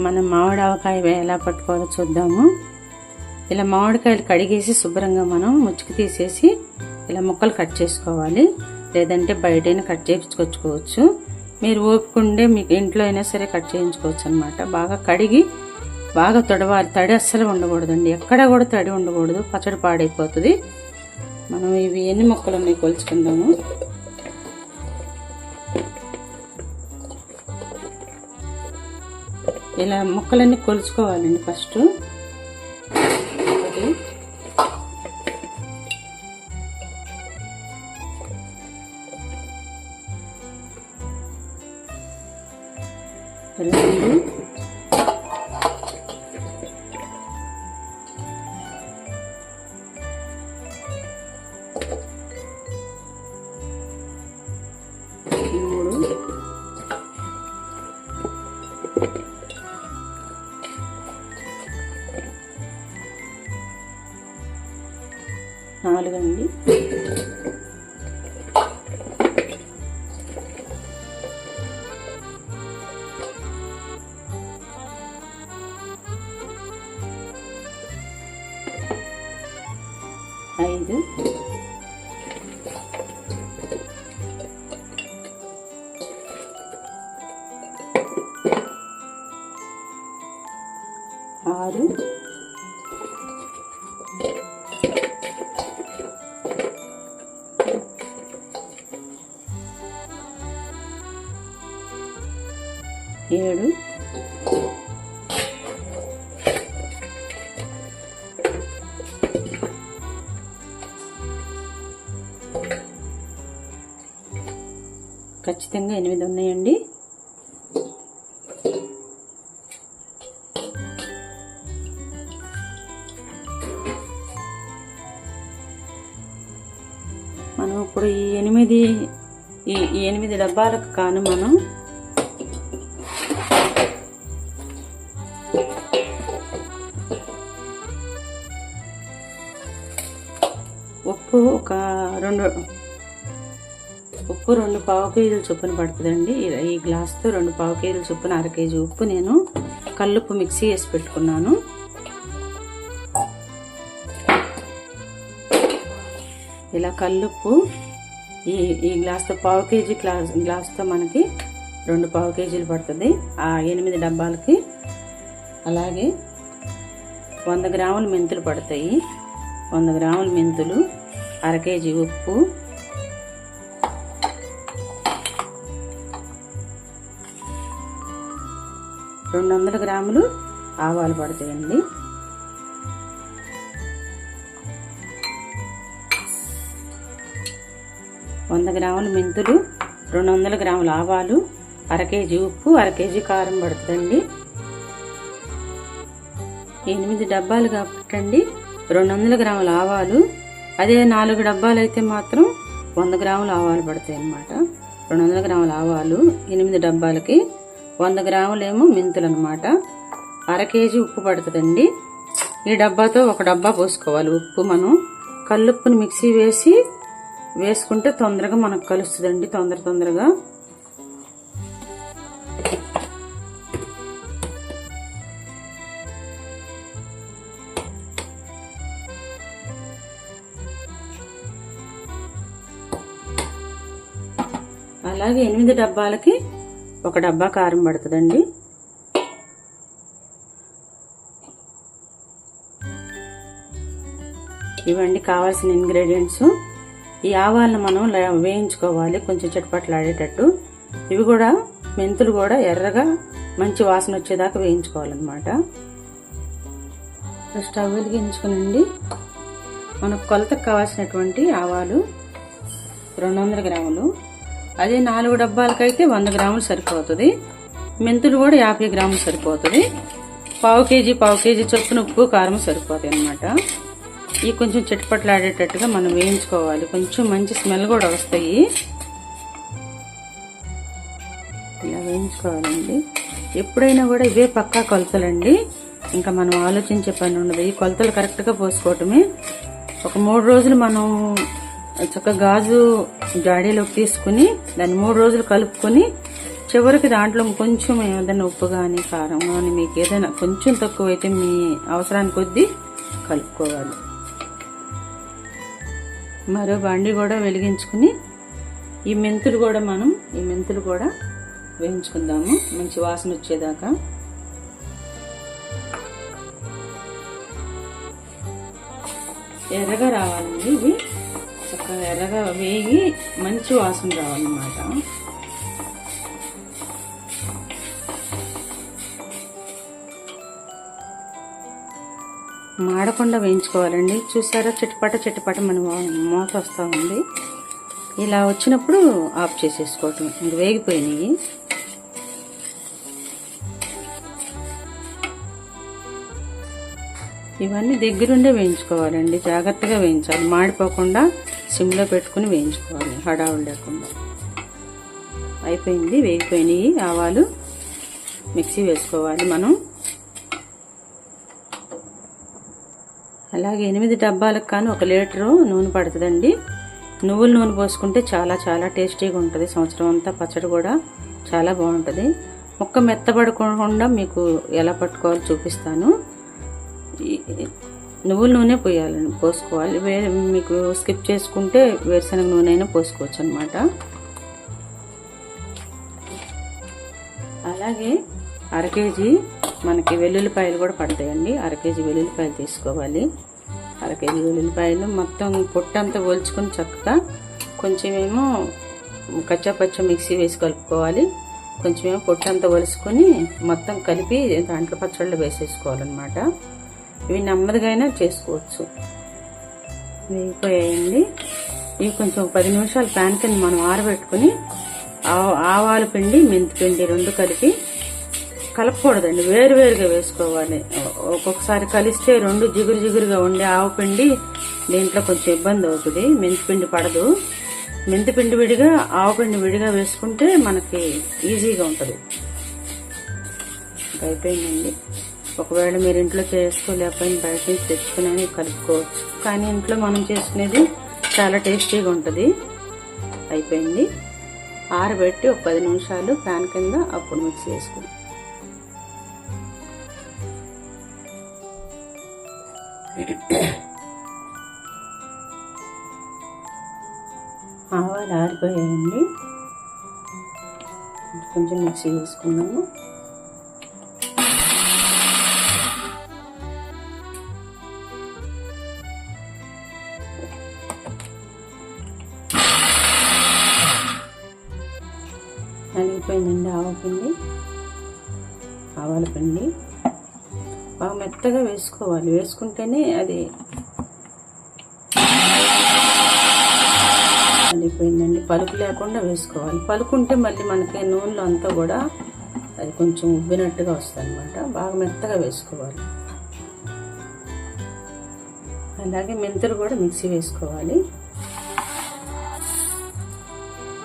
మనం మామిడి ఆవకాయ ఎలా పట్టుకోవాలో చూద్దాము. ఇలా మామిడికాయలు కడిగేసి శుభ్రంగా మనం ముచ్చుకు తీసేసి ఇలా ముక్కలు కట్ చేసుకోవాలి. లేదంటే బయటైనా కట్ చేయించుకొచ్చుకోవచ్చు. మీరు ఓపుకుండే మీకు ఇంట్లో అయినా సరే కట్ చేయించుకోవచ్చు అనమాట బాగా కడిగి బాగా తొడవాలి. తడి అస్సలు ఉండకూడదండి. ఎక్కడ కూడా తడి ఉండకూడదు. పచ్చడి పాడైపోతుంది. మనం ఇవి ఎన్ని మొక్కలు ఉన్నాయి కొలుచుకుందాము. ఇలా ముక్కలన్నీ కొలుచుకోవాలండి ఫస్ట్. ఐదు ఆరు ఏడు ఖచ్చితంగా ఎనిమిది ఉన్నాయండి. మనం ఇప్పుడు ఈ ఎనిమిది ఈ ఎనిమిది డబ్బాలకు కాను మనం ఉప్పు ఒక రెండు ఉప్పు రెండు పావు కేజీల చొప్పున పడుతుందండి. ఈ- గ్లాస్తో రెండు పావు కేజీల చొప్పున అర కేజీ ఉప్పు నేను కల్లుప్పు మిక్సీ వేసి పెట్టుకున్నాను. ఇలా కల్లుప్పు ఈ ఈ గ్లాస్తో పావు కేజీ గ్లాస్ గ్లాస్తో మనకి రెండు పావు కేజీలు పడుతుంది. ఆ ఎనిమిది డబ్బాలకి అలాగే వంద గ్రాముల మెంతులు పడతాయి. వంద గ్రాముల మెంతులు అర కేజీ ఉప్పు రెండు వందల గ్రాములు ఆవాలు పడతాయండి. వంద గ్రాముల మెంతులు రెండు వందల గ్రాముల ఆవాలు అర కేజీ ఉప్పు అర కేజీ కారం పడుతుందండి. ఎనిమిది డబ్బాలు కాబట్టండి రెండు వందల గ్రాముల ఆవాలు అదే నాలుగు డబ్బాలు అయితే మాత్రం వంద గ్రాముల ఆవాలు పడతాయి అన్నమాట రెండు వందల గ్రాముల ఆవాలు ఎనిమిది డబ్బాలకి వంద గ్రాములేమో మెంతులు అనమాట అర కేజీ ఉప్పు పడుతుందండి. ఈ డబ్బాతో ఒక డబ్బా పోసుకోవాలి ఉప్పు మనం. కల్లుప్పుని మిక్సీ వేసి వేసుకుంటే తొందరగా మనకు కలుస్తుందండి తొందర తొందరగా. అలాగే ఎనిమిది డబ్బాలకి ఒక డబ్బా కారం పడుతుందండి. ఇవండి కావాల్సిన ఇంగ్రీడియంట్స్ ఈ ఆవాలను మనం వేయించుకోవాలి కొంచెం చట్పట్లాడేటట్టు. ఇవి కూడా మెంతులు కూడా ఎర్రగా మంచి వాసన వచ్చేదాకా వేయించుకోవాలన్నమాట. స్టవ్ వెలిగించుకునండి. మనకు కొలతకు కావాల్సినటువంటి ఆవాలు రెండు వందల గ్రాములు. అదే నాలుగు డబ్బాలకైతే వంద గ్రాములు సరిపోతుంది. మెంతులు కూడా యాభై గ్రాములు సరిపోతుంది. పావు కేజీ పావు కేజీ చొప్పున ఉప్పు కారం సరిపోతాయి అన్నమాట. ఇవి కొంచెం చిటపట్లాడేటట్టుగా మనం వేయించుకోవాలి. కొంచెం మంచి స్మెల్ కూడా వస్తాయి. ఇలా వేయించుకోవాలండి. ఎప్పుడైనా కూడా ఇవే పక్కా కొలతలండి. ఇంకా మనం ఆలోచించే పని ఉండదు. ఈ కొలతలు కరెక్ట్గా పోసుకోవటమే. ఒక మూడు రోజులు మనం చక్కగా గాజు జాడీలోకి తీసుకుని దాన్ని మూడు రోజులు కలుపుకొని చివరికి దాంట్లో కొంచెం ఏదైనా ఉప్పు కానీ కారం కానీ మీకు ఏదైనా కొంచెం తక్కువ అయితే మీ అవసరానికి కొద్దీ కలుపుకోవాలి. మరో బండి కూడా వెలిగించుకుని ఈ మెంతులు కూడా మనం ఈ మెంతులు కూడా వేయించుకుందాము. మంచి వాసన వచ్చేదాకా. ఎర్రగా రావాలండి ఇవి. ఎర్రగా వేగి మంచి వాసన రావాలన్నమాట. మాడకుండా వేయించుకోవాలండి. చూసారా? చిటపట చిటపట మన మూత వస్తూ ఉంది. ఇలా వచ్చినప్పుడు ఆఫ్ చేసేసుకోవటం. ఇంక వేగిపోయినాయి. ఇవన్నీ దగ్గరుండే వేయించుకోవాలండి. జాగ్రత్తగా వేయించాలి. మాడిపోకుండా సిమ్లో పెట్టుకుని వేయించుకోవాలి హడావులు లేకుండా. అయిపోయింది వేగిపోయినాయి ఆవాలు. మిక్సీ వేసుకోవాలి మనం. అలాగే ఎనిమిది డబ్బాలకు కానీ ఒక లీటరు నూనె పడుతుందండి. నువ్వుల నూనె పోసుకుంటే చాలా చాలా టేస్టీగా ఉంటుంది. సంవత్సరం అంతా పచ్చడి కూడా చాలా బాగుంటుంది. ముక్క మెత్తబడకుండా మీకు ఎలా పట్టుకోవాలో చూపిస్తాను. నువ్వుల నూనె పోయాలని పోసుకోవాలి. వేరే మీకు స్కిప్ చేసుకుంటే వేరుశనగ నూనె అయినా పోసుకోవచ్చు అనమాట అలాగే అర కేజీ మనకి వెల్లుల్లిపాయలు కూడా పడతాయండి. అర కేజీ వెల్లుల్లిపాయలు తీసుకోవాలి. అర కేజీ వెల్లుల్లిపాయలు మొత్తం పొట్టంతా ఒలుచుకొని చక్కగా కొంచెమేమో కచ్చా పచ్చ మిక్సీ వేసి కలుపుకోవాలి. కొంచెమేమో పొట్టంతా ఒలుసుకొని మొత్తం కలిపి దాంట్లో పచ్చళ్ళు వేసేసుకోవాలన్నమాట. ఇవి నెమ్మదిగా చేసుకోవచ్చు. వేగిపోయాయండి ఇవి కొంచెం పది నిమిషాలు ప్యాన్ కింద మనం ఆరబెట్టుకుని ఆవ- ఆవాల పిండి మెంతి పిండి రెండు కలిపి కలపకూడదండి. వేరువేరుగా వేసుకోవాలి. ఒక్కొక్కసారి కలిస్తే రెండు జిగురు జిగురుగా ఉండే ఆవు పిండి దీంట్లో కొంచెం ఇబ్బంది అవుతుంది. మెంతి పిండి పడదు. మెంతి పిండి విడిగా ఆవు పిండి విడిగా వేసుకుంటే మనకి ఈజీగా ఉంటుంది. అయిపోయిందండి. ఒకవేళ మీరు ఇంట్లో చేసుకోలేకపోయిన బయట నుంచి తెచ్చుకుని కలుపుకోవచ్చు. కానీ ఇంట్లో మనం చేసుకునేది చాలా టేస్టీగా ఉంటుంది. అయిపోయింది. ఆరబెట్టి ఒక పది నిమిషాలు ప్యాన్ కింద అప్పుడు మిక్స్ చేసుకుని ఆవాలు ఆరిపోయాయండి. కొంచెం మిక్సీ వేసుకున్నాము మెత్తగా వేసుకోవాలి. వేసుకుంటేనే అది నలిగిపోయిందండి పలుకు లేకుండా వేసుకోవాలి. పలుకుంటే మళ్ళీ మనకి నూనెలో అంతా కూడా అది కొంచెం ఉబ్బినట్టుగా వస్తుంది అనమాట బాగా మెత్తగా వేసుకోవాలి. అలాగే మెంతులు కూడా మిక్సీ వేసుకోవాలి.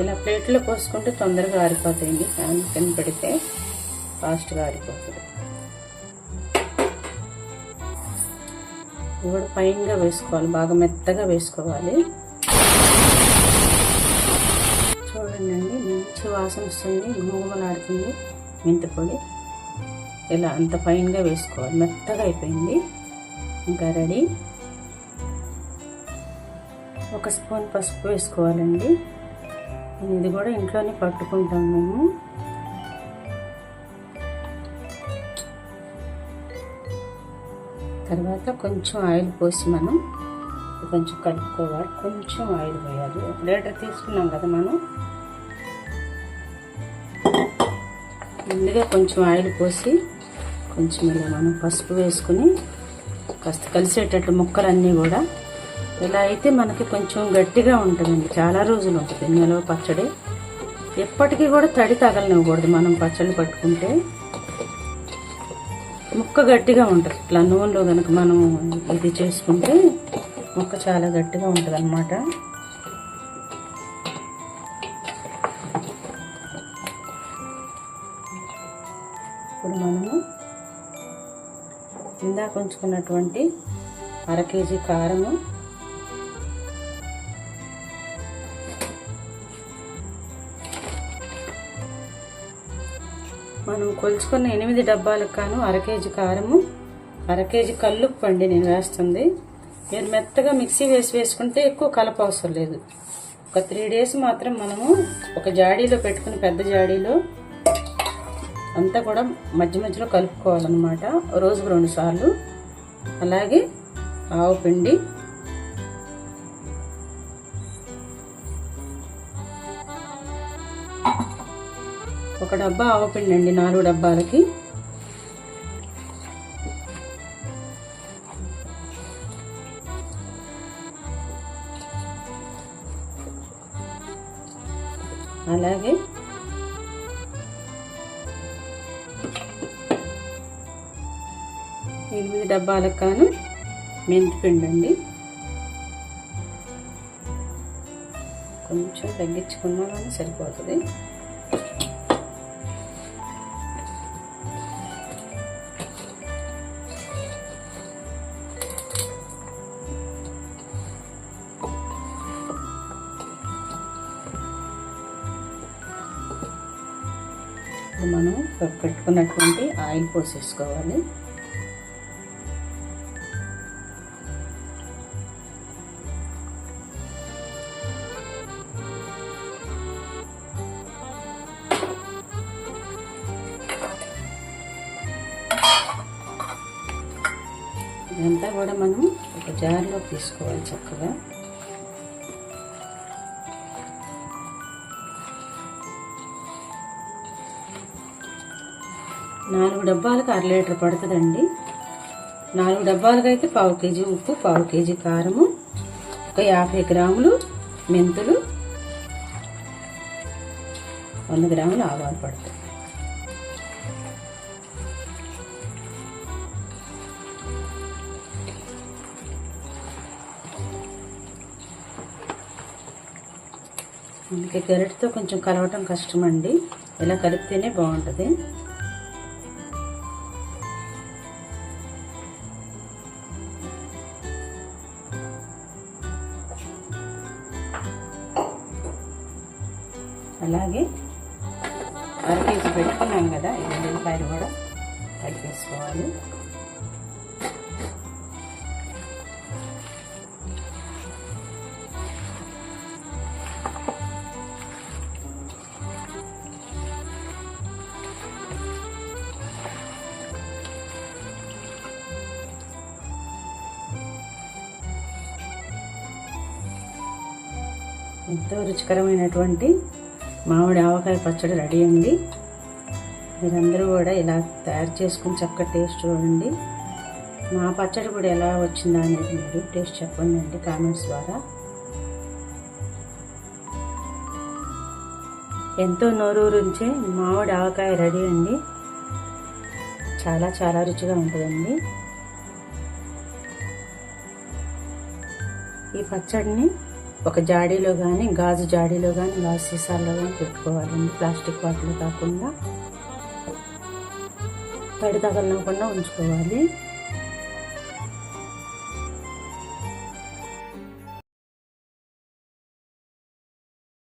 ఇలా ప్లేట్లో పోసుకుంటే తొందరగా ఆరిపోతాయండి. ఫ్యాన్ కింద పెడితే ఫాస్ట్గా ఆరిపోతుంది. ఇది కూడా పైన్గా వేసుకోవాలి బాగా మెత్తగా వేసుకోవాలి. చూడండి మంచి వాసన వస్తుంది గుమగుమలాడుతుంది మెంతి ఇలా అంత పైన్గా వేసుకోవాలి మెత్తగా అయిపోయింది. ఇంకా రెడీ. ఒక స్పూన్ పసుపు వేసుకోవాలండి. ఇది కూడా ఇంట్లోనే పట్టుకుంటాం మేము. తర్వాత కొంచెం ఆయిల్ పోసి మనం కొంచెం కలుపుకోవాలి. కొంచెం ఆయిల్ పోయాలి. లీటర్ తీసుకున్నాం కదా మనం. ముందుగా కొంచెం ఆయిల్ పోసి కొంచెం ఇలా మనం పసుపు వేసుకుని కాస్త కలిసేటట్టు ముక్కలన్నీ కూడా. ఇలా అయితే మనకి కొంచెం గట్టిగా ఉంటుందండి. చాలా రోజులు ఉంటుంది. నిలవ పచ్చడి. ఎప్పటికీ కూడా తడి తగలనివ్వకూడదు మనం పచ్చడి పట్టుకుంటే. ముక్క గట్టిగా ఉంటుంది. ఇట్లా నూనెలో కనుక మనం ఇది చేసుకుంటే ముక్క చాలా గట్టిగా ఉంటుంది అన్నమాట ఇప్పుడు మనము ఇందాక ఉంచుకున్నటువంటి అర కేజీ కారము మనం కొలుచుకున్న ఎనిమిది డబ్బాలకు కాను అర కేజీ కారము అర కేజీ కల్లుప్పు అండి నేను వేస్తుంది. మీరు మెత్తగా మిక్సీ వేసి వేసుకుంటే ఎక్కువ కలప అవసరం లేదు. ఒక త్రీ డేస్ మాత్రం మనము ఒక జాడీలో పెట్టుకుని పెద్ద జాడీలో అంతా కూడా మధ్య మధ్యలో కలుపుకోవాలన్నమాట. రోజుకు రెండు సార్లు. అలాగే ఆవు పిండి ఒక డబ్బా ఆవపిండి అండి నాలుగు డబ్బాలకి. అలాగే. ఎనిమిది డబ్బాలకు కాను మెంతిపిండి అండి కొంచెం తగ్గించుకున్నా కానీ సరిపోతుంది. ఇప్పుడు మనం పెట్టుకున్నటువంటి ఆయిల్ పోసేసుకోవాలి. ఇదంతా కూడా మనం ఒక జార్లో తీసుకోవాలి చక్కగా. నాలుగు డబ్బాలకు అర లీటర్ పడుతుందండి. నాలుగు డబ్బాలకు అయితే పావు కేజీ ఉప్పు పావు కేజీ కారము ఒక యాభై గ్రాములు మెంతులు వంద గ్రాములు ఆవాలు పడుతుంది అందుకే గరిటతో కొంచెం కలవటం కష్టమండి. ఇలా కలిపితేనే బాగుంటుంది. అలాగే అర కేజీ పెట్టుకున్నాం కదా ఈ ఉల్లిపాయలు కూడా కలిపేసుకోవాలి ఎంతో రుచికరమైనటువంటి మామిడి ఆవకాయ పచ్చడి రెడీ అండి. మీరందరూ కూడా ఇలా తయారు చేసుకుని చక్కగా టేస్ట్ చూడండి. మా పచ్చడి కూడా ఎలా వచ్చిందా అనేది మీరు టేస్ట్ చెప్పండి అండి కామెంట్స్ ద్వారా. ఎంతో నోరూరుంచే మామిడి ఆవకాయ రెడీ అండి. చాలా చాలా రుచిగా ఉంటుందండి. ఈ పచ్చడిని ఒక జాడీలో కానీ గాజు జాడీలో కానీ గాజు సీసాల్లో కానీ పెట్టుకోవాలండి ప్లాస్టిక్ వాటిలో కాకుండా తడి తగలకుండా ఉంచుకోవాలి.